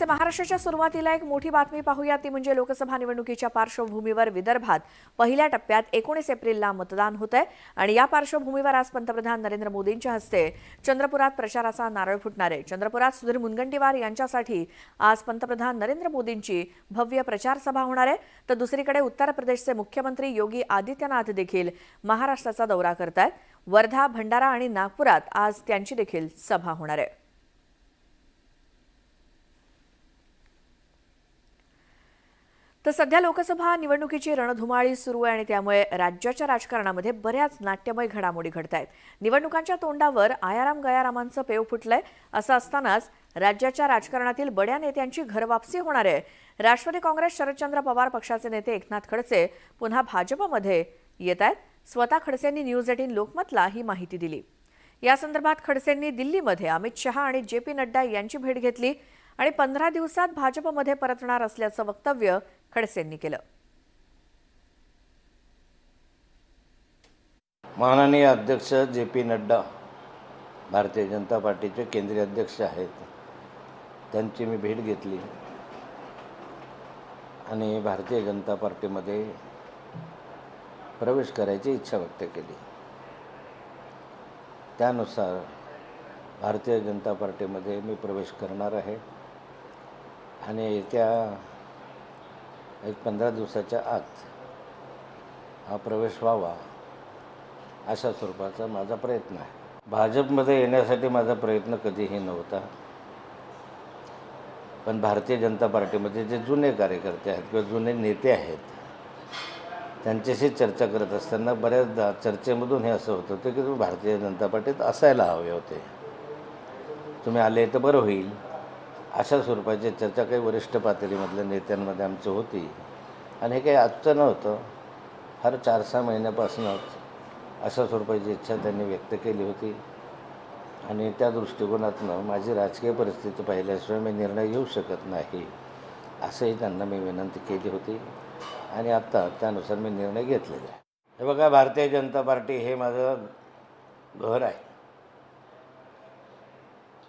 नमस्ते महाराष्ट्राच्या सुरुवातीला एक मोठी बातमी पाहूया. ती म्हणजे लोकसभा निवडणुकीच्या पार्श्वभूमीवर विदर्भात पहिल्या टप्प्यात एकोणीस एप्रिलला मतदान होत आहे आणि या पार्श्वभूमीवर आज पंतप्रधान नरेंद्र मोदींच्या हस्ते चंद्रपुरात प्रचाराचा नारळ फुटणार आहे. चंद्रपुरात सुधीर मुनगंटीवार यांच्यासाठी आज पंतप्रधान नरेंद्र मोदींची भव्य प्रचार सभा होणार आहे. तर दुसरीकडे उत्तर प्रदेशचे मुख्यमंत्री योगी आदित्यनाथ देखील महाराष्ट्राचा दौरा करत आहेत वर्धा भंडारा आणि नागपुरात आज त्यांची देखील सभा होणार आहे. तर सध्या लोकसभा निवडणुकीची रणधुमाळी सुरू आहे आणि त्यामुळे राज्याच्या राजकारणामध्ये बऱ्याच नाट्यमय घडामोडी घडत आहेत निवडणुकांच्या तोंडावर आयाराम गयारामांचं पेव फुटलंय. असं असतानाच राज्याच्या राजकारणातील बड्या नेत्यांची घरवापसी होणार आहे. राष्ट्रवादी काँग्रेस शरदचंद्र पवार पक्षाचे नेते एकनाथ खडसे पुन्हा भाजपमध्ये येत आहेत स्वतः खडसेंनी न्यूज एटीन लोकमतला ही माहिती दिली. या संदर्भात खडसेंनी दिल्लीमध्ये अमित शहा आणि जे पी नड्डा यांची भेट घेतली. आणि पंधरा दिवसात भाजपमध्ये परतणार असल्याचं वक्तव्य खडसेंनी केलं. माननीय अध्यक्ष जे पी नड्डा भारतीय जनता पार्टीचे केंद्रीय अध्यक्ष आहेत. त्यांची मी भेट घेतली. आणि भारतीय जनता पार्टीमध्ये प्रवेश करायची इच्छा व्यक्त केली. त्यानुसार भारतीय जनता पार्टीमध्ये मी प्रवेश करणार आहे. आणि येत्या एक पंधरा दिवसाच्या आत हा प्रवेश व्हावा अशा स्वरूपाचा माझा प्रयत्न आहे. भाजपमध्ये येण्यासाठी माझा प्रयत्न कधीही नव्हता. पण भारतीय जनता पार्टीमध्ये जे जुने कार्यकर्ते आहेत किंवा जुने नेते आहेत त्यांच्याशी चर्चा करत असताना बऱ्याचदा चर्चेमधून हे असं होत होतं की तुम्ही भारतीय जनता पार्टीत असायला हवे होते. तुम्ही आले तर बरं होईल. अशा स्वरूपाची चर्चा काही वरिष्ठ पातळीमधल्या नेत्यांमध्ये आमची होती. आणि हे काही आजचं नव्हतं. हर चार सहा महिन्यापासूनच अशा स्वरूपाची इच्छा त्यांनी व्यक्त केली होती. आणि त्या दृष्टिकोनातनं माझी राजकीय परिस्थिती पाहिल्याशिवाय मी निर्णय घेऊ शकत नाही असंही त्यांना मी विनंती केली होती. आणि आत्ता त्यानुसार मी निर्णय घेतलेला आहे. हे बघा भारतीय जनता पार्टी हे माझं घर आहे.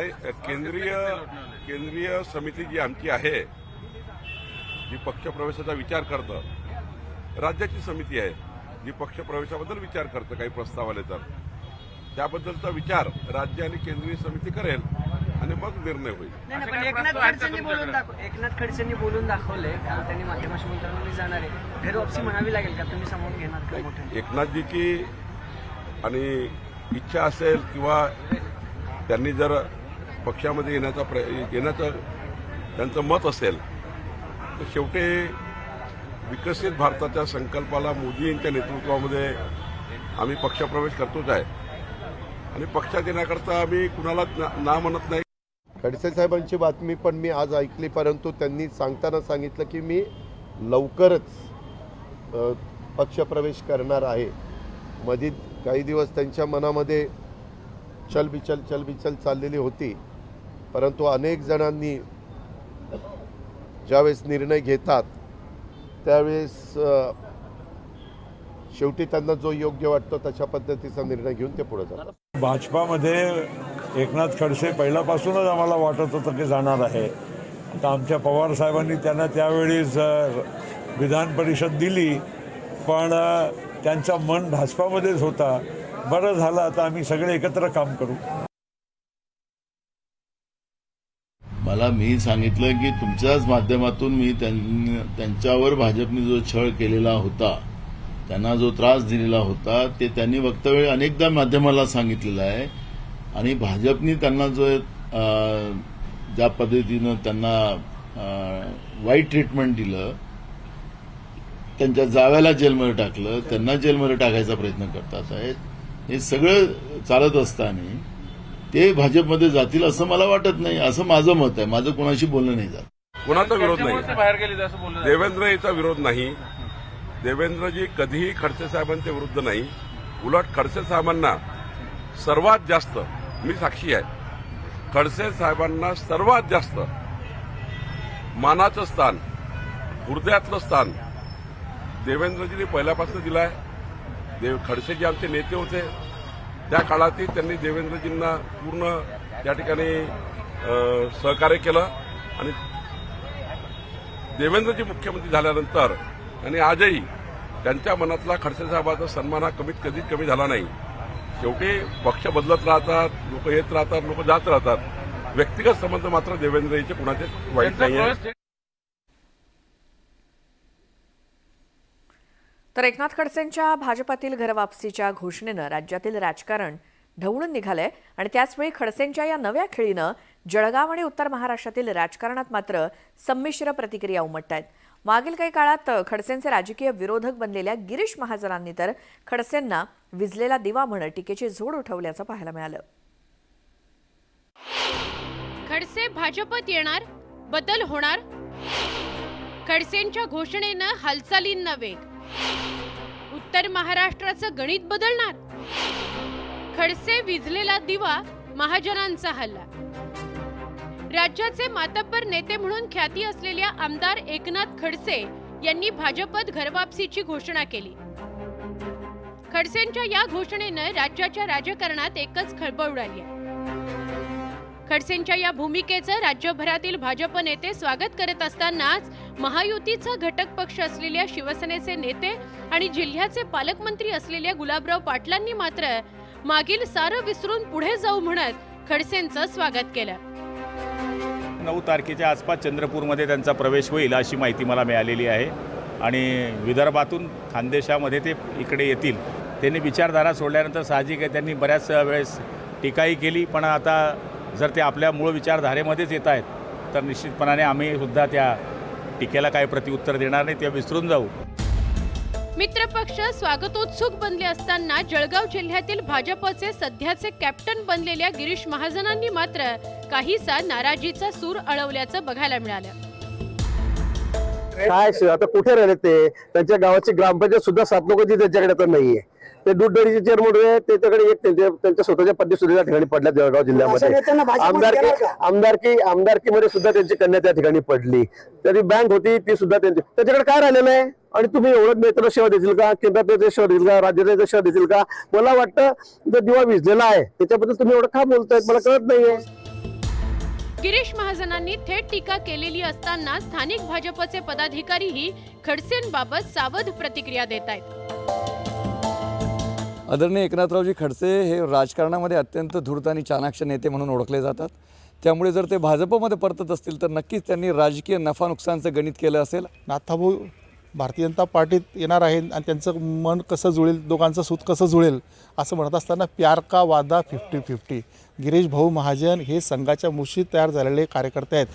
केंद्रीय केंद्रीय समिती जी आमची आहे जी पक्षप्रवेशाचा विचार करतं राज्याची समिती आहे जी पक्षप्रवेशाबद्दल विचार करतं काही प्रस्ताव आले तर. त्याबद्दलचा विचार राज्य आणि केंद्रीय समिती करेल आणि मग निर्णय होईल. नाही नाही, पण एकनाथ खडसेंनी बोलून दाखव एकनाथ खडसेंनी बोलून दाखवलंय. काल त्यांनी माध्यमाशी बोलताना मी जाणार आहे. घरवापसी म्हणावी लागेल का? तुम्ही सामावून घेणार का मोठ्या? एकनाथजीची आणि इच्छा असेल किंवा त्यांनी जर पक्षामध्ये येण्याचा प्र येण्याचं त्यांचं मत असेल तर शेवटी विकसित भारताच्या संकल्पाला मोदी यांच्या नेतृत्वामध्ये आम्ही पक्षप्रवेश करतोच आहे. आणि पक्षात येण्याकरता आम्ही कुणाला ना ना म्हणत नाही. खडसे साहेबांची बातमी पण मी आज ऐकली परंतु त्यांनी सांगताना सांगितलं की मी लवकरच पक्षप्रवेश करणार आहे. मधीत काही दिवस त्यांच्या मनामध्ये चलबिचल चलबिचल चाललेली होती. परंतु अनेक जणांनी ज्यावेळेस निर्णय घेतात त्यावेळेस शेवटी त्यांना जो योग्य वाटतो तशा पद्धतीचा निर्णय घेऊन ते पुढे जातात. भाजपामध्ये एकनाथ खडसे पहिल्यापासूनच आम्हाला वाटत होतं की जाणार आहे. आता आमच्या पवार साहेबांनी त्यांना त्यावेळीच विधान परिषद दिली पण त्यांचा मन भाजपामध्येच होता. बरं झालं आता आम्ही सगळे एकत्र काम करू. मला मी सांगितलं की तुमच्याच माध्यमातून मी त्यांच्यावर भाजपने जो छळ केलेला होता त्यांना जो त्रास दिलेला होता ते त्यांनी वक्तव्य अनेकदा माध्यमाला सांगितलेलं आहे. आणि भाजपने त्यांना जो ज्या पद्धतीनं त्यांना वाईट ट्रीटमेंट दिलं त्यांच्या जाव्याला जेलमध्ये टाकलं त्यांना जेलमध्ये टाकायचा प्रयत्न करतात. आहेत हे सगळं चालत असताना ते भाजपमध्ये जातील असं मला वाटत नाही असं माझं मत आहे. माझं कोणाशी बोलणं नाही जात कोणाचा विरोध नाही. देवेंद्र याचा विरोध नाही. देवेंद्रजी कधीही खडसे साहेबांच्या विरुद्ध नाही. उलट खडसे साहेबांना सर्वात जास्त मी साक्षी आहे खडसे साहेबांना सर्वात जास्त मानाचं स्थान हृदयातलं स्थान देवेंद्रजींनी पहिल्यापासून दिलं आहे देव खडसे जे आमचे नेते होते. त्या काळातही त्यांनी देवेंद्रजींना पूर्ण त्या ठिकाणी सहकार्य केलं आणि देवेंद्रजी मुख्यमंत्री झाल्यानंतर आणि आजही त्यांच्या मनातला खडसे साहेबाचा सन्मान हा कमीत कधीच कमी झाला नाही. शेवटी पक्ष बदलत राहतात लोक येत राहतात लोक जात राहतात. व्यक्तिगत संबंध मात्र देवेंद्रजीचे कुणाचे वाईट नाही तर एकनाथ खडसेंच्या भाजपातील घरवापसीच्या घोषणेनं राज्यातील राजकारण ढवळून निघालंय आणि त्याचवेळी खडसेंच्या या नव्या खेळीनं जळगाव आणि उत्तर महाराष्ट्रातील राजकारणात मात्र संमिश्र प्रतिक्रिया उमटत आहेत मागील काही काळात खडसेंचे राजकीय विरोधक बनलेल्या गिरीश महाजनांनी तर खडसेंना विजलेला दिवा म्हणत टीकेची झोड उठवल्याचं पाहायला मिळालं. खडसे भाजपत येणार बदल होणार? खडसेंच्या घोषणेनं हालचालींना वेग उत्तर महाराष्ट्राचं गणित बदलणार. खडसे विजलेला दिवा महाजनांचा हल्ला. राज्याचे मातब्बर नेते म्हणून ख्याती असलेल्या आमदार एकनाथ खडसे यांनी भाजपत घरवापसीची घोषणा केली. खडसेंच्या या घोषणेनं राज्याच्या राजकारणात एकच खळबळ उडाली आहे. खडसेंच्या या भूमिकेचं राज्यभरातील भाजप नेते स्वागत करत असतानाच महायुतीचा घटक पक्ष असलेल्या शिवसेनेचे नेते आणि जिल्ह्याचे पालकमंत्री असलेल्या गुलाबराव पाटलांनी मात्र मागील सारं विसरून पुढे जाऊ म्हणत खडसेंचं स्वागत केलं. नऊ तारखेच्या आसपास चंद्रपूरमध्ये त्यांचा प्रवेश होईल अशी माहिती मला मिळालेली आहे. आणि विदर्भातून खानदेशामध्ये ते इकडे येतील. त्यांनी विचारधारा सोडल्यानंतर साहजिक आहे त्यांनी बऱ्याच वेळेस टीकाही केली पण आता जर ते आपल्या मूळ विचारधारेमध्येच येत आहेत तर निश्चितपणाने आम्ही सुद्धा त्या टीकेला काही प्रत्युत्तर देणार नाही ते विसरून जाऊ. मित्रपक्ष स्वागतोत्सुक बनले असताना जळगाव जिल्ह्यातील भाजपचे सध्याचे कॅप्टन बनलेल्या गिरीश महाजनांनी मात्र काहीसा नाराजीचा सूर अळवल्याचं बघायला मिळालं. काय आता कुठे राहिले ते? त्यांच्या गावाची ग्रामपंचायत सुद्धा सात लोकांची त्यांच्याकडे आता नाहीये. ते दूध डेअरीचे चेअरमन होते त्याच्याकडे एक त्यांच्या स्वतःच्या पत्नी सुद्धा त्या ठिकाणी पडल्या जळगाव जिल्ह्यामध्ये. आमदारकी आमदारकी आमदारकीमध्ये सुद्धा त्यांची कन्या त्या ठिकाणी पडली. तरी बँक होती ती सुद्धा त्यांची त्याच्याकडे काय राहिलेलं आहे? आणि तुम्ही एवढं नेत्याला सेवा देतील का? केंद्रात सेवा देतील का? राज्यात सेवा देतील का? मला वाटतं जर दिवा विजलेला आहे त्याच्याबद्दल तुम्ही एवढं का बोलतायत? मला कळत नाहीये. गिरीश महाजनांनी थेट टीका केलेली असताना स्थानिक भाजपचे पदाधिकारीही खडसेंबाबत सावध प्रतिक्रिया देत आहेत आदरणीय एकनाथरावजी खडसे हे राजकारणामध्ये अत्यंत धूर्त आणि चाणाक्ष नेते म्हणून ओळखले जातात. त्यामुळे जर ते भाजपमध्ये परतत असतील तर नक्कीच त्यांनी राजकीय नफा नुकसानचं गणित केलं असेल. नाथाभाऊ भारतीय जनता पार्टीत येणार आहे आणि त्यांचं मन कसं जुळेल दोघांचं सूत कसं जुळेल असं म्हणत असताना प्यार का वादा फिफ्टी फिफ्टी गिरीश भाऊ महाजन हे संघाच्या मुशीत तयार झालेले कार्यकर्ते आहेत.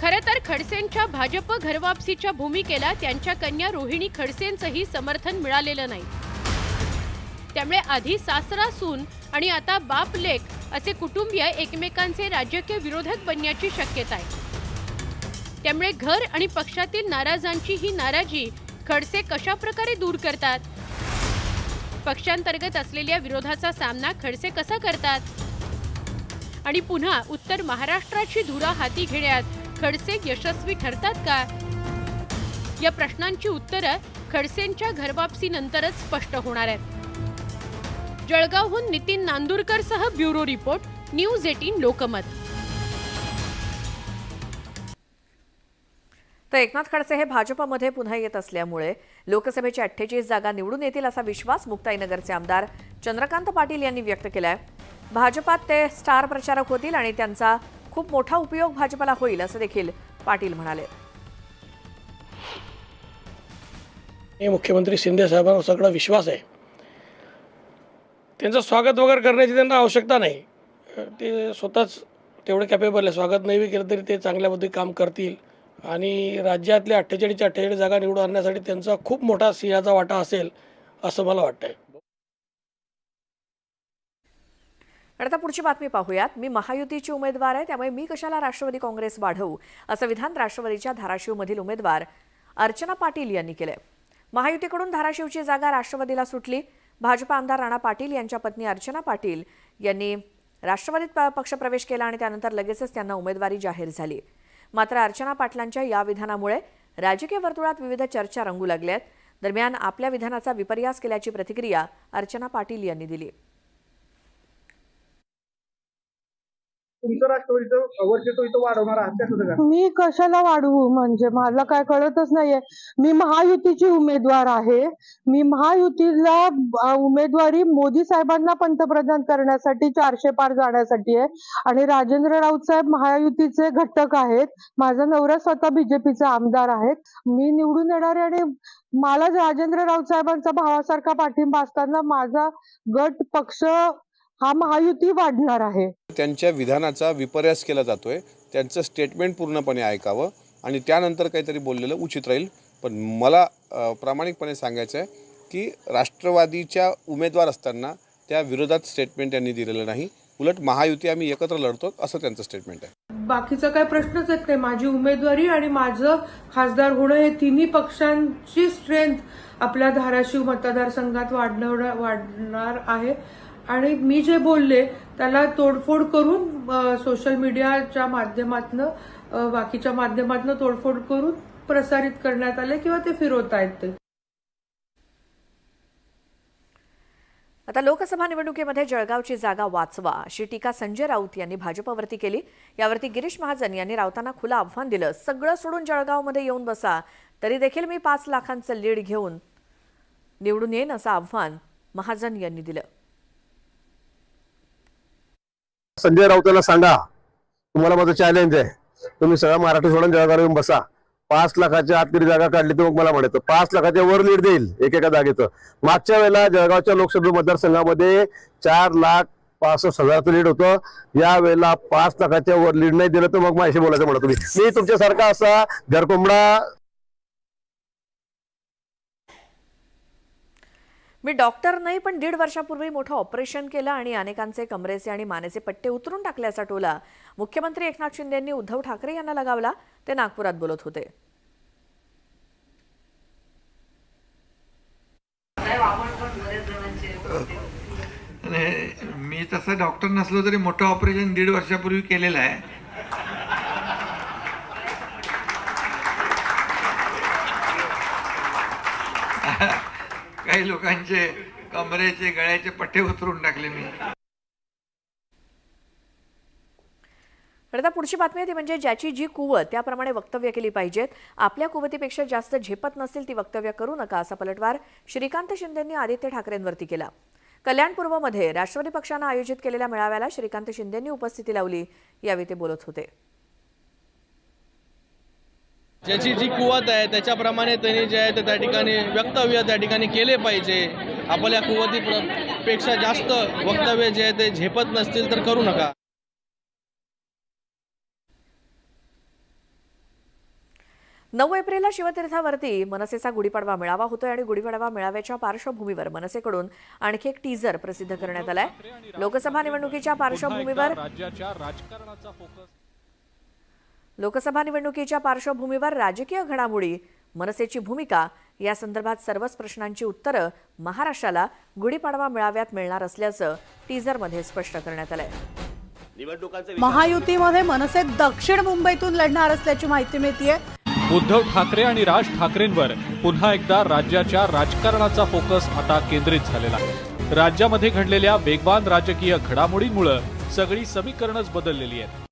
खरं तर खडसेंच्या भाजप घरवापसीच्या भूमिकेला त्यांच्या कन्या रोहिणी खडसेंचंही समर्थन मिळालेलं नाही. त्यामुळे आधी सासरा सून आणि आता बाप लेक असे कुटुंबीय एकमेकांचे राजकीय विरोधक बनण्याची शक्यता आहे. त्यामुळे घर आणि पक्षातील नाराजांची ही नाराजी खडसे कशा प्रकारे दूर करतात? पक्षांतर्गत असलेल्या विरोधाचा सामना खडसे कसा करतात? आणि पुन्हा उत्तर महाराष्ट्राची धुरा हाती घेण्यात खडसे यशस्वी ठरतात का? या प्रश्नांची उत्तरं खडसेंच्या घरवापसीनंतरच स्पष्ट होणार आहेत. जळगावहून Nitin नांदुरकरसह bureau report news eighteen Lokmat. तर एकनाथ खडसे हे भाजपमध्ये पुन्हा येत असल्यामुळे लोकसभेची अठ्ठेचाळीस जागा निवडून येतील असा विश्वास मुक्ताईनगरचे आमदार चंद्रकांत पाटील यांनी व्यक्त केलाय. भाजपात ते स्टार प्रचारक होतील आणि त्यांचा खूप मोठा उपयोग भाजपला होईल असं देखील पाटील म्हणाले. हे मुख्यमंत्री शिंदे साहेबांवर सगळा विश्वास आहे. त्यांचं स्वागत वगैरे करण्याची त्यांना आवश्यकता नाही. ते स्वतःच तेवढे कॅपेबल आहे. स्वागत नाही केलं तरी ते चांगल्या पद्धती काम करतील. आणि राज्यातल्या अठ्ठेचाळीसच्या अठ्ठेचाळीस जागा निवडून आणण्यासाठी त्यांचा खूप मोठा सिंहाचा वाटा असेल असं मला वाटतंय. आणि आता पुढची बातमी पाहूयात. मी महायुतीची उमेदवार आहे त्यामुळे मी कशाला राष्ट्रवादी काँग्रेस वाढवू? असं विधान राष्ट्रवादीच्या धाराशिवमधील उमेदवार अर्चना पाटील यांनी केलंय. महायुतीकडून धाराशिवची जागा राष्ट्रवादीला सुटली. भाजपा आमदार राणा पाटील यांच्या पत्नी अर्चना पाटील यांनी राष्ट्रवादीत प- पक्षप्रवेश केला आणि त्यानंतर लगेचच त्यांना उमेदवारी जाहीर झाली. मात्र अर्चना पाटलांच्या या विधानामुळे राजकीय वर्तुळात विविध चर्चा रंगू लागल्यात दरम्यान आपल्या विधानाचा विपर्यास केल्याची प्रतिक्रिया अर्चना पाटील यांनी दिली. तुमचं राष्ट्रवादीचं वर्चस्व इथं वाढवणार आहात मी कशाला वाढवू? म्हणजे मला काय कळतच नाहीये. मी महायुतीची उमेदवार आहे. मी महायुतीला उमेदवारी मोदी साहेबांना पंतप्रधान करण्यासाठी चारशे पार जाण्यासाठी आहे. आणि राजेंद्र राऊत साहेब महायुतीचे घटक आहेत. माझा नवरा स्वतः बीजेपीचे आमदार आहेत. मी निवडून येणारे आणि मला राजेंद्र राऊत साहेबांचा भावासारखा पाठिंबा असताना माझा गट पक्ष हा महायुती वाढणार आहे. त्यांच्या विधानाचा विपर्यास केला जातोय. त्यांचं स्टेटमेंट पूर्णपणे ऐकावं आणि त्यानंतर काहीतरी बोललेलं उचित राहील. पण मला प्रामाणिकपणे सांगायचं आहे की राष्ट्रवादीच्या उमेदवार असताना त्या विरोधात स्टेटमेंट त्यांनी दिलेलं नाही. उलट महायुती आम्ही एकत्र लढतो असं त्यांचं स्टेटमेंट आहे. बाकीचा काय प्रश्नच येत नाही. माझी उमेदवारी आणि माझं खासदार होणं हे तिन्ही पक्षांची स्ट्रेंथ आपल्या धाराशिव मतदारसंघात वाढणार वाढणार आहे. आणि मी जे बोलले त्याला तोडफोड करून सोशल मीडियाच्या माध्यमातनं बाकीच्या माध्यमातनं तोडफोड करून प्रसारित करण्यात आले किंवा ते फिरवतायत ते. आता लोकसभा निवडणुकीमध्ये जळगावची जागा वाचवा अशी टीका संजय राऊत यांनी भाजपवरती केली. यावरती गिरीश महाजन यांनी राऊतांना खुलं आव्हान दिलं. सगळं सोडून जळगावमध्ये येऊन बसा तरी देखील मी पाच लाखांचं लीड घेऊन निवडून येईन असं आव्हान महाजन यांनी दिलं. संजय राऊतांना सांगा तुम्हाला माझं चॅलेंज आहे. तुम्ही सगळं मराठी सोडून जळगाव येऊन बसा. पाच लाखाच्या आत तरी जागा काढली तर मग मला म्हणायचं. पाच लाखाच्या वर लीड देईल एकेका जागेचं. मागच्या वेळेला जळगावच्या लोकसभा मतदारसंघामध्ये चार लाख पासष्ट हजारचं लीड होतं. या वेळेला पाच लाखाच्या वर लीड नाही दिलं तर मग माझ्याशी बोलायचं म्हणा तुम्ही. मी तुमच्यासारखा असा घरकोंबडा मी डॉक्टर नाही पण दीड वर्षापूर्वी मोठं ऑपरेशन केलं आणि अनेकांचे कमरेचे आणि मानेचे पट्टे उतरून टाकल्याचा टोला मुख्यमंत्री एकनाथ शिंदे यांनी उद्धव ठाकरे यांना लगावला. ते नागपुरात बोलत होते. मी तसं डॉक्टर नसलो तरी मोठं ऑपरेशन दीड वर्षापूर्वी केलेलं आहे. काही लोकांचे कमरेचे गळ्याचे पट्टे उतरून टाकले मी. आता पुढची बातमी ती म्हणजे ज्याची जी कुवत त्याप्रमाणे वक्तव्य केली पाहिजेत. आपल्या कुवतीपेक्षा जास्त झेपत नसतील ती वक्तव्य करू नका असा पलटवार श्रीकांत शिंदेंनी आदित्य ठाकरेंवरती केला. कल्याणपूर्वमध्ये राष्ट्रवादी पक्षानं आयोजित केलेल्या मेळाव्याला श्रीकांत शिंदेंनी उपस्थिती लावली यावेळी ते बोलत होते. ज्याची जी कुवत आहे त्याच्याप्रमाणे त्यांनी जे आहे ते त्या ठिकाणी वक्तव्य त्या ठिकाणी केले पाहिजे. आपल्या कुवती पेक्षा जास्त वक्तव्य जे आहे ते झेपत नसतील तर करू नका. नऊ एप्रिलला शिवतीर्थावरती मनसेचा गुढीपाडवा मेळावा होतोय आणि गुढीपाडवा मेळाव्याच्या पार्श्वभूमीवर मनसेकडून आणखी एक टीझर प्रसिद्ध करण्यात आलाय. लोकसभा निवडणुकीच्या पार्श्वभूमीवर राज्याच्या राजकारणाचा फोकस लोकसभा निवडणुकीच्या पार्श्वभूमीवर राजकीय घडामोडी मनसेची भूमिका या संदर्भात सर्वच प्रश्नांची उत्तरं महाराष्ट्राला गुढीपाडवा मेळाव्यात मिळणार असल्याचं टीझरमध्ये स्पष्ट करण्यात आलंय. महायुतीमध्ये मनसे दक्षिण मुंबईतून लढणार असल्याची माहिती मिळतीये. उद्धव ठाकरे आणि राज ठाकरेंवर पुन्हा एकदा राज्याच्या राजकारणाचा फोकस आता केंद्रित झालेला आहे. राज्यामध्ये घडलेल्या वेगवान राजकीय घडामोडींमुळे सगळी समीकरणच बदललेली आहेत.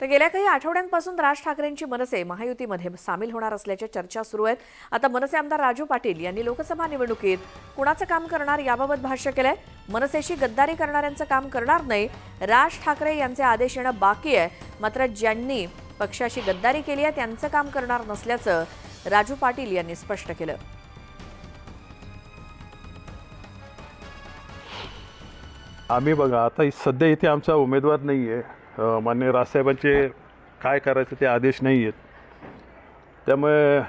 तर गेल्या काही आठवड्यांपासून राज ठाकरेंची मनसे महायुतीमध्ये सामील होणार असल्याच्या चर्चा सुरू आहेत. आता मनसे आमदार राजू पाटील यांनी लोकसभा निवडणुकीत कुणाचं काम करणार याबाबत भाष्य केलंय. मनसेशी गद्दारी करणाऱ्यांचं काम करणार नाही. राज ठाकरे यांचे आदेश येणं बाकी आहे. मात्र ज्यांनी पक्षाशी गद्दारी केली आहे त्यांचं काम करणार नसल्याचं राजू पाटील यांनी स्पष्ट केलं. आम्ही बघा आता सध्या इथे आमचा उमेदवार नाही आहे मान्य राजसाहेबांचे काय करायचं ते आदेश नाही आहेत. त्यामुळे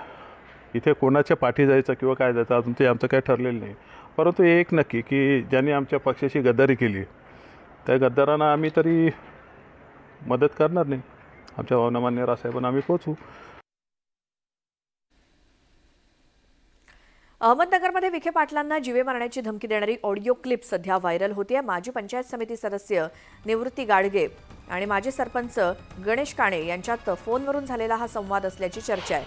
इथे कोणाच्या पाठी जायचं किंवा काय जायचं अजून ते आमचं काय ठरलेलं नाही. परंतु एक नक्की की ज्यांनी आमच्या पक्षाशी गद्दारी केली त्या गद्दारांना आम्ही तरी मदत करणार नाही. आमच्या भावना मान्य रासाहेबांना आम्ही पोचू अहमदनगरमध्ये विखे पाटलांना जीवे मारण्याची धमकी देणारी ऑडिओ क्लिप सध्या व्हायरल होते माजी पंचायत समिती सदस्य निवृत्ती गाडगे आणि माजी सरपंच गणेश काणे यांच्यात फोनवरून झालेला हा संवाद असल्याची चर्चा आहे.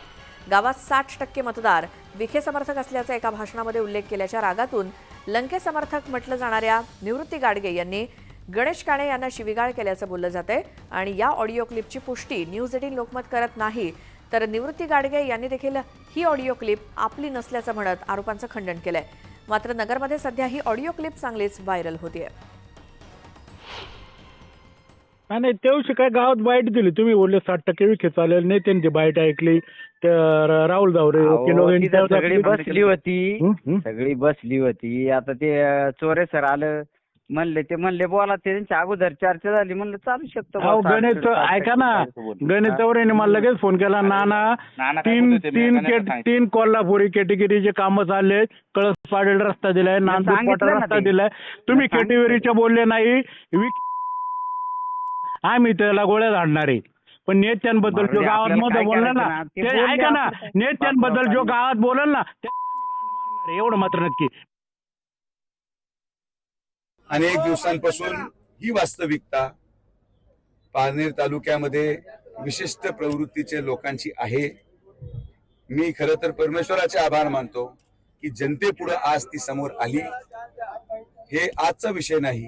गावात साठ टक्के मतदार विखे समर्थक असल्याचा एका भाषणामध्ये उल्लेख केल्याच्या रागातून लंके समर्थक म्हटलं जाणाऱ्या निवृत्ती गाडगे यांनी गणेश काणे यांना शिविगाळ केल्याचं बोललं जातंय आणि या ऑडिओ क्लिपची पुष्टी न्यूज एटीन लोकमत करत नाही तर निवृत्ती गाडगे यांनी देखील ही ऑडिओ क्लिप आपली नसल्याचं म्हणत आरोपांचं खंडन केलंय. मात्र नगरमध्ये सध्या ही ऑडिओ क्लिप चांगलीच व्हायरल होतीये. नाही दिवशी काय गावात बाईट दिली. तुम्ही बोलले साठ टक्के विखे चालेल. नाही त्यांची बाईट ऐकली तर राहुल जावरे वकील अहो, वगैरे तिथं त्यावर सगळी बसली होती. हं, हं. सगळी बसली होती. आता ते अं, चोरे सर आलं. म्हणले ते म्हणले बोला ते त्यांच्या अगोदर चर्चा झाली म्हणलं चालू शकतो बुवा, अहो गणेश ऐका ना. गणेश हा? चौरेने मला लगेच फोन केला नाना नाना काय तीन? मी तीन गणेशला केट सांगितलं. तीन कोल्हापुरी कॅटेगरीचे कामं चालले कळस पाडेल रस्ता दिलाय नांदूर सांगितलं ना रस्ता ते. दिलाय तुम्ही सांगितलं. कॅटेगरीचे बोलले नाही विक- आम्ही त्याला गोळ्या झाडणारे पण नेत्यांबद्दल जो मारुती, गावात आपल्याला मध्ये काय बोलला करायचं ना ना? ते ते बोलले ऐका ना आपण. नेत्यांबद्दल जो. गावात बोलल ना ते मारणार आहे, एवढं मात्र नक्की अनेक दिवसांपासून ही वास्तविकता पारनेर तालुक्यामध्ये विशिष्ट प्रवृत्तीचे लोकांची आहे. मी खरं तर परमेश्वराचे आभार मानतो की जनतेपुढे आज ती समोर आली. हे आजचा विषय नाही.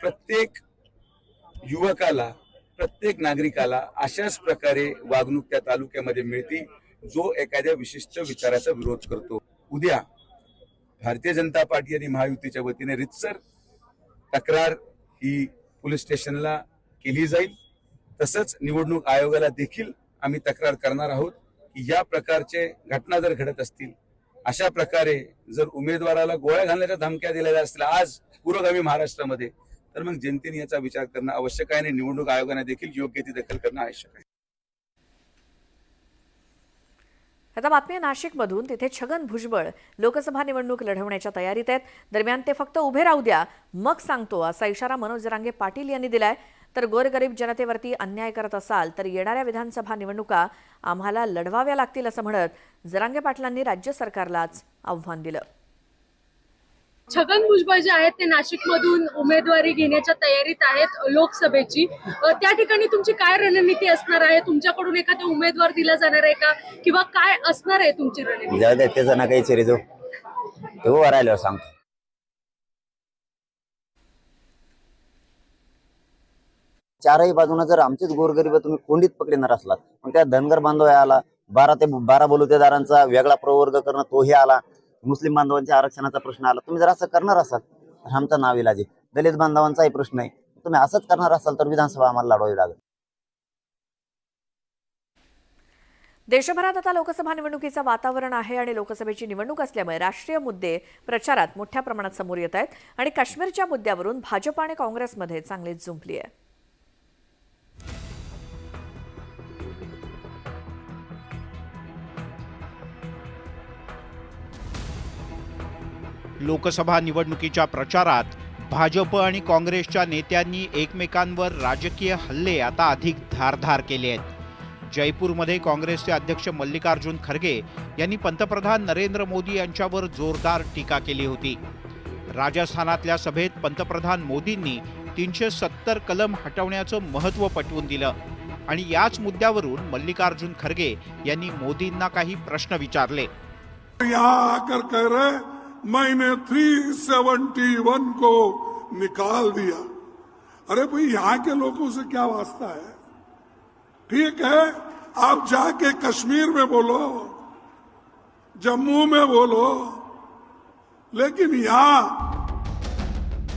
प्रत्येक युवकाला प्रत्येक नागरिकाला अशाच प्रकारे वागणूक त्या तालुक्यामध्ये मिळते जो एखाद्या विशिष्ट विचाराचा विरोध करतो. उद्या भारतीय जनता पार्टी आणि महायुतीच्या वतीने रितसर तक्रार ही पोलीस स्टेशनला केली जाईल. तसंच निवडणूक आयोगाला देखील आम्ही तक्रार करणार आहोत की या प्रकारचे घटना जर घडत असतील अशा प्रकारे जर उमेदवाराला गोळ्या घालण्याच्या धमक्या दिल्या असतील आज पुरोगामी महाराष्ट्रामध्ये तर मग जनतेने याचा विचार करणं आवश्यक आहे आणि निवडणूक आयोगाने देखील योग्य ती दखल करणं आवश्यक आहे. आता बातमी नाशिकमधून. तिथे छगन भुजबळ लोकसभा निवडणूक लढवण्याच्या तयारीत आहेत. दरम्यान ते फक्त उभे राहू द्या मग सांगतो असा इशारा मनोज जरांगे पाटील यांनी दिलाय. तर गोरगरीब जनतेवरती अन्याय करत असाल तर येणाऱ्या विधानसभा निवडणुका आम्हाला लढवाव्या लागतील असं म्हणत जरांगे पाटलांनी राज्य सरकारलाच आव्हान दिलं. छगन भुजबळ जे आहेत ते नाशिकमधून उमेदवारी घेण्याच्या तयारीत आहेत लोकसभेची. त्या ठिकाणी तुमची काय रणनीती असणार आहे? तुमच्याकडून एखादा उमेदवार दिला जाणार आहे का? किंवा काय असणार आहे तुमची रणनीती? जाऊ द्या त्याचा ना काही चरी तो राहिल्यावर सांगतो. चारही बाजूने जर आमचेच गोरगरीब तुम्ही कोंडीत पकडणार असलात मग त्या धनगर बांधव आला बारा ते बारा बलुतेदारांचा वेगळा प्रवर्ग करणं तोही आला. मुस्लिम बांधवांच्या आरक्षणाचा प्रश्न आला. तुम्ही जर असं करणार असाल तर आमचा नाव इलाज. आहे दलित बांधवांचाही प्रश्न आहे. तुम्ही असंच करणार असाल तर विधानसभा आम्हाला लढवावी लागेल. देशभरात आता लोकसभा निवडणुकीचं वातावरण आहे आणि लोकसभेची निवडणूक असल्यामुळे राष्ट्रीय मुद्दे प्रचारात मोठ्या प्रमाणात समोर येत आहेत. आणि काश्मीरच्या मुद्द्यावरून भाजप आणि काँग्रेसमध्ये चांगलीच झुंपली आहे. लोकसभा निवडणुकीच्या प्रचारात भाजप आणि काँग्रेसच्या नेत्यांनी एकमेकांवर राजकीय हल्ले आता अधिक धारधार केले आहेत. जयपूरमध्ये काँग्रेसचे अध्यक्ष मल्लिकार्जुन खरगे यांनी पंतप्रधान नरेंद्र मोदी यांच्यावर जोरदार टीका केली होती. राजस्थानातल्या सभेत पंतप्रधान मोदींनी तीनशे सत्तर कलम हटवण्याचं महत्त्व पटवून दिलं आणि याच मुद्द्यावरून मल्लिकार्जुन खरगे यांनी मोदींना काही प्रश्न विचारले. या आकर कह रहे मैंने 371 को निकाल दिया। अरे भाई यहाँ के लोगों से क्या वास्ता है? ठीक है आप जाके कश्मीर में बोलो जम्मू में बोलो लेकिन यहाँ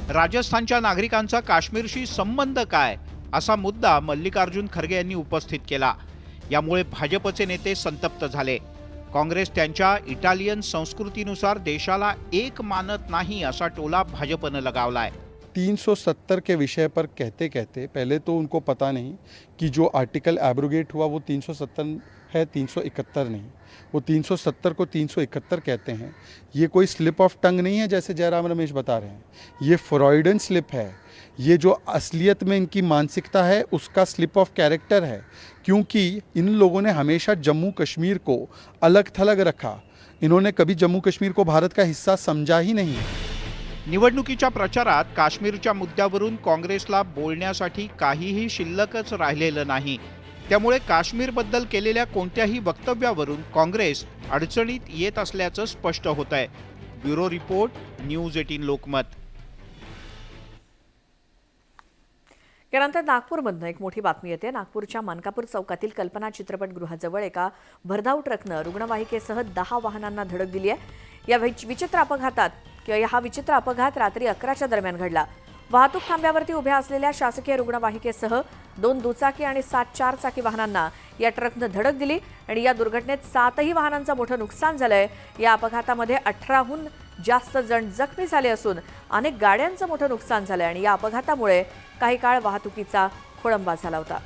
राजस्थानच्या नागरिकांचा काश्मीरशी संबंध काय असा मुद्दा मल्लिकार्जुन खरगे यांनी उपस्थित केला. यामुळे भाजपचे नेते संतप्त झाले. काँग्रेस त्यांच्या इटालियन संस्कृतीनुसार देशाला एक मानत नाही असा टोला भाजपनं लगावलाय. 370 के विषय पर कहते कहते पहले तो उनको पता नहीं कि जो आर्टिकल एब्रोगेट हुआ वो 370 है 371 नहीं। वो 370 को 371 कहते हैं। ये कोई स्लिप ऑफ़ टंग नहीं है जैसे जयराम रमेश बता रहे हैं। ये फ्रॉइडन स्लिप है। ये जो असलियत में इनकी मानसिकता है उसका स्लिप ऑफ कैरेक्टर है। क्योंकि इन लोगों ने हमेशा जम्मू कश्मीर को अलग थलग रखा। इन्होंने कभी जम्मू कश्मीर को भारत का हिस्सा समझा ही नहीं। निवडणुकीच्या प्रचारात काश्मीरच्या मुद्द्यावरून काँग्रेसला बोलण्यासाठी काहीही शिल्लकच राहिलेलं नाही. त्यामुळे काश्मीरबद्दल केलेल्या कोणत्याही वक्तव्यावरून काँग्रेस अडचणीत येत असल्याचं स्पष्ट होत आहे bureau report news eighteen Lokmat. यानंतर नागपूरमधनं एक मोठी बातमी येते. नागपूरच्या मानकापूर चौकातील कल्पना चित्रपटगृहाजवळ एका भरधाव ट्रकनं रुग्णवाहिकेसह दहा वाहनांना धडक दिली आहे. या विचित्र अपघातात किंवा हा विचित्र अपघात रात्री अकराच्या दरम्यान घडला. वाहतूक थांब्यावरती उभ्या असलेल्या शासकीय रुग्णवाहिकेसह दोन दुचाकी आणि सात चार चाकी वाहनांना या ट्रकनं धडक दिली आणि या दुर्घटनेत सातही वाहनांचं मोठं नुकसान झालंय. या अपघातामध्ये अठराहून जास्त जण जखमी झाले असून अनेक गाड्यांचं मोठं नुकसान झालंय आणि या अपघातामुळे काही काळ वाहतुकीचा खोळंबा झाला होता.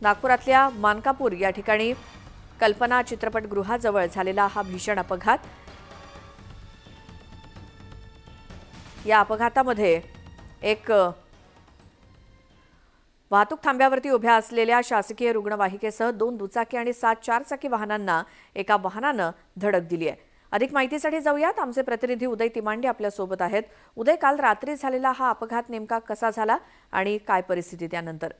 नागपुरातल्या मानकापूर या ठिकाणी कल्पना चित्रपटगृहाजवळ झालेला हा भीषण अपघात. या अपघातामध्ये एक वाहतूक थांब्यावरती उभ्या असलेल्या शासकीय रुग्णवाहिकेसह दोन दुचाकी आणि सात चारचाकी वाहनांना एका वाहनानं धडक दिली आहे. अधिक माहितीसाठी जाऊयात. आमचे प्रतिनिधी उदय तिमांडे आपल्यासोबत आहेत. उदय काल रात्री झालेला हा अपघात नेमका कसा झाला आणि काय परिस्थिती त्यानंतर?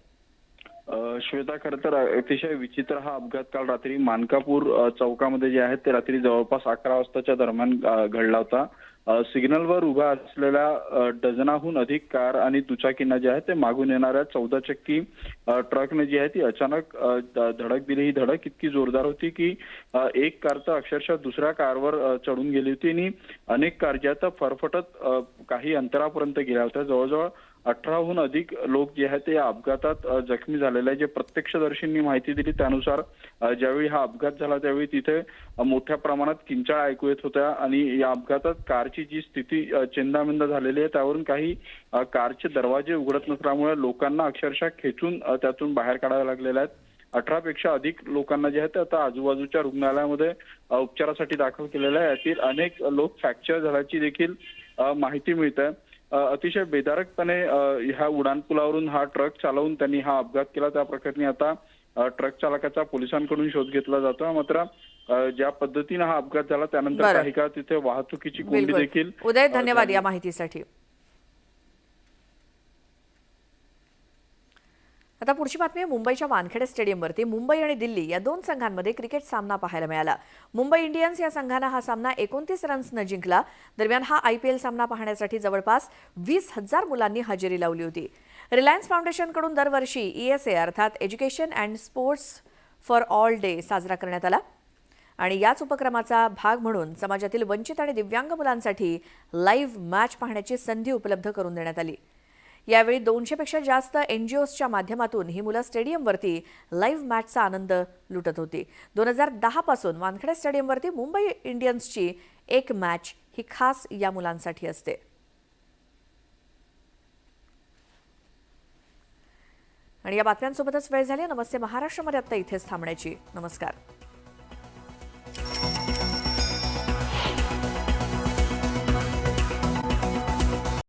श्वेता खरं तर अतिशय विचित्र हा अपघात काल रात्री मानकापूर चौकामध्ये जे आहे ते रात्री जवळपास अकरा वाजताच्या दरम्यान घडला होता. सिग्नलवर उभा असलेल्या डझनाहून अधिक कार आणि दुचाकींना जे आहे ते मागून येणाऱ्या चौदा चक्की ट्रकने जी आहे ती अचानक धडक दिली. ही धडक इतकी जोरदार होती की एक कार तर अक्षरशः दुसऱ्या कारवर चढून गेली होती आणि अनेक कार ज्या तर फरफटत काही अंतरापर्यंत गेल्या होत्या. जवळजवळ अठराहून अधिक लोक जे आहेत ते या अपघातात जखमी झालेले आहे जे प्रत्यक्षदर्शींनी माहिती दिली त्यानुसार ज्यावेळी हा अपघात झाला त्यावेळी तिथे मोठ्या प्रमाणात किंचाळ ऐकू येत होत्या. आणि या अपघातात कारची जी स्थिती अ, चिंदामिंदा झालेली आहे त्यावरून काही कारचे दरवाजे उघडत नसल्यामुळे लोकांना अक्षरशः खेचून त्यातून बाहेर काढावे लागलेले आहेत. अठरापेक्षा अधिक लोकांना जे आहेत ते आता आजूबाजूच्या रुग्णालयामध्ये उपचारासाठी दाखल केलेलं आहे यातील अनेक लोक फ्रॅक्चर झाल्याची देखील माहिती मिळत. आहे अतिशय बेदारकपणे ह्या उड्डाणपुलावरून हा ट्रक चालवून त्यांनी हा अपघात केला त्या प्रकरणी आता ट्रक चालकाचा पोलिसांकडून शोध घेतला जातो मात्र ज्या पद्धतीने हा अपघात झाला त्यानंतर. काही काळ तिथे वाहतुकीची कोंडी देखील उदय धन्यवाद. या माहितीसाठी आता पुढची बातमी आहे मुंबईच्या वानखेडे स्टेडियमवरती. मुंबई आणि दिल्ली या दोन संघांमध्ये क्रिकेट सामना पाहायला मिळाला. मुंबई इंडियन्स या संघानं हा सामना एकोणतीस रन्सनं जिंकला. दरम्यान हा आयपीएल सामना पाहण्यासाठी जवळपास वीस हजार मुलांनी हजेरी लावली होती. रिलायन्स फाउंडेशनकडून दरवर्षी ईएसए अर्थात education and sports for all day साजरा करण्यात आला. आणि याच उपक्रमाचा भाग म्हणून समाजातील वंचित आणि दिव्यांग मुलांसाठी लाईव्ह मॅच पाहण्याची संधी उपलब्ध करून देण्यात आली. यावेळी दोनशेपेक्षा जास्त एनजीओच्या माध्यमातून ही मुलं स्टेडियमवरती लाईव्ह मॅचचा आनंद लुटत होती. दोन हजार दहापासून वानखेडे स्टेडियमवरती मुंबई इंडियन्सची एक मॅच ही खास या मुलांसाठी असते. आणि या बातम्यांसोबतच वेळ झाली. नमस्ते. महाराष्ट्रामध्ये आत्ता इथेच थांबण्याची. नमस्कार.